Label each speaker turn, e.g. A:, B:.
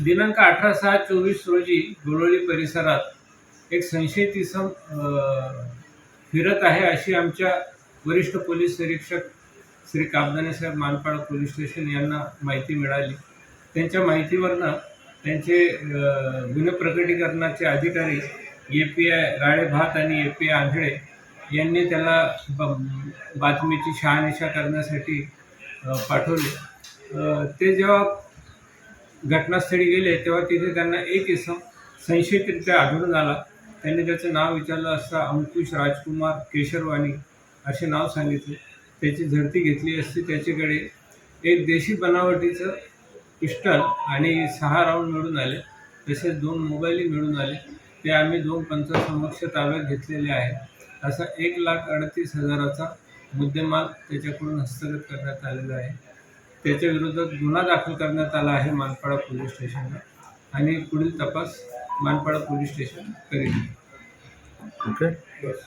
A: दिनांक अठरा सहा चोवीस रोजी गुळवली परिसरात एक संशयित इसम फिरत आहे अशी आमच्या वरिष्ठ पोलीस निरीक्षक श्री कामदाने साहेब मानपाडा पोलीस स्टेशन यांना माहिती मिळाली. त्यांच्या माहितीवरनं त्यांचे गुन्हे प्रकटीकरणाचे अधिकारी ए पी आय राळे भात आणि ए पी आय आंधळे यांनी त्याला बातमीची शहानिशा करण्यासाठी पाठवले. ते जेव्हा घटनास्थळी गेले तेव्हा तिथे त्यांना एक इसम संशयितरित्या आढळून आला. त्यांनी त्याचं नाव विचारलं असता अंकुश राजकुमार केशरवाणी असे नाव सांगितले. त्याची झडती घेतली असती. त्याच्याकडे एक देशी बनावटीचं पिस्टल आणि सहा राऊंड मिळून आले. तसेच दोन मोबाईलही मिळून आले. ते आम्ही दोन पंचासमक्ष ताब्यात घेतलेले आहे. असा एक लाख अडतीस हजाराचा मुद्देमाल त्याच्याकडून हस्तगत करण्यात आलेला आहे. त्याच्या विरोधात गुन्हा दाखल करण्यात आला आहे मानपाडा पोलीस स्टेशनला आणि पुढील तपास मानपाडा पोलीस स्टेशन करेल
B: ओके.
C: बस.